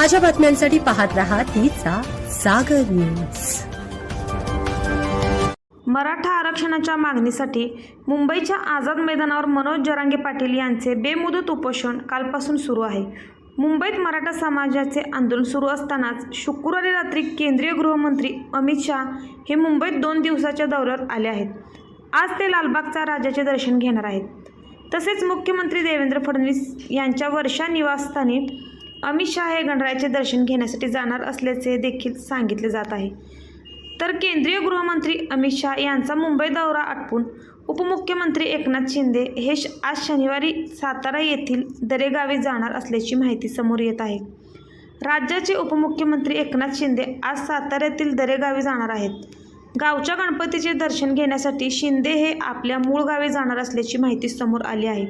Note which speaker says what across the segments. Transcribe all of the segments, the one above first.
Speaker 1: ताज्या बातम्यांसाठी पाहत राहा तिचा सागर न्यूज.
Speaker 2: मराठा आरक्षणाच्या मागणीसाठी मुंबईच्या आझाद मैदानावर मनोज जरांगे पाटील यांचे बेमुदत उपोषण कालपासून सुरू आहे. मुंबईत मराठा समाजाचे आंदोलन सुरू असतानाच शुक्रवारी रात्री केंद्रीय गृहमंत्री अमित शहा हे मुंबईत दोन दिवसाच्या दौऱ्यावर आले आहेत. आज ते लालबागचा राजाचे दर्शन घेणार आहेत. तसेच मुख्यमंत्री देवेंद्र फडणवीस यांच्या वर्षा निवासस्थानी अमित शहा हे गणरायाचे दर्शन घेण्यासाठी जाणार असल्याचे देखील सांगितले जात आहे. तर केंद्रीय गृहमंत्री अमित शहा यांचा मुंबई दौरा आटपून उपमुख्यमंत्री एकनाथ शिंदे हे श- आज शनिवारी सातारा येथील दरेगावी जाणार असल्याची माहिती समोर येत आहे. राज्याचे उपमुख्यमंत्री एकनाथ शिंदे आज साताऱ्यातील दरेगावी जाणार आहेत. गावच्या गणपतीचे दर्शन घेण्यासाठी शिंदे हे आपल्या मूळ गावी जाणार असल्याची माहिती समोर आली आहे.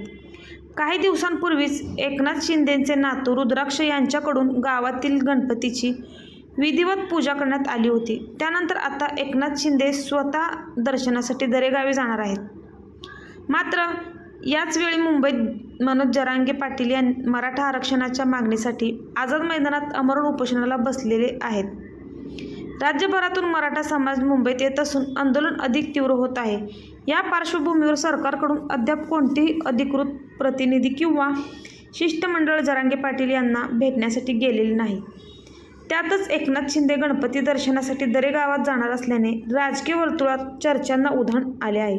Speaker 2: काही दिवसांपूर्वीच एकनाथ शिंदेचे नातू रुद्राक्ष यांच्याकडून गावातील गणपतीची विधिवत पूजा करण्यात आली होती. त्यानंतर आता एकनाथ शिंदे स्वतः दर्शनासाठी दरेगावी जाणार आहेत. मात्र याच वेळी मुंबईत मनोज जरांगे पाटील यां मराठा आरक्षणाच्या मागणीसाठी आझाद मैदानात अमरण उपोषणाला बसलेले आहेत. राज्यभरातून मराठा समाज मुंबईत येत असून आंदोलन अधिक तीव्र होत आहे. या पार्श्वभूमीवर सरकारकडून अद्याप कोणतेही अधिकृत प्रतिनिधी किंवा शिष्टमंडळ जरांगे पाटील यांना भेटण्यासाठी गेलेले नाही. त्यातच एकनाथ शिंदे गणपती दर्शनासाठी दरेगावात जाणार असल्याने राजकीय वर्तुळात चर्चांना उधाण आले आहे.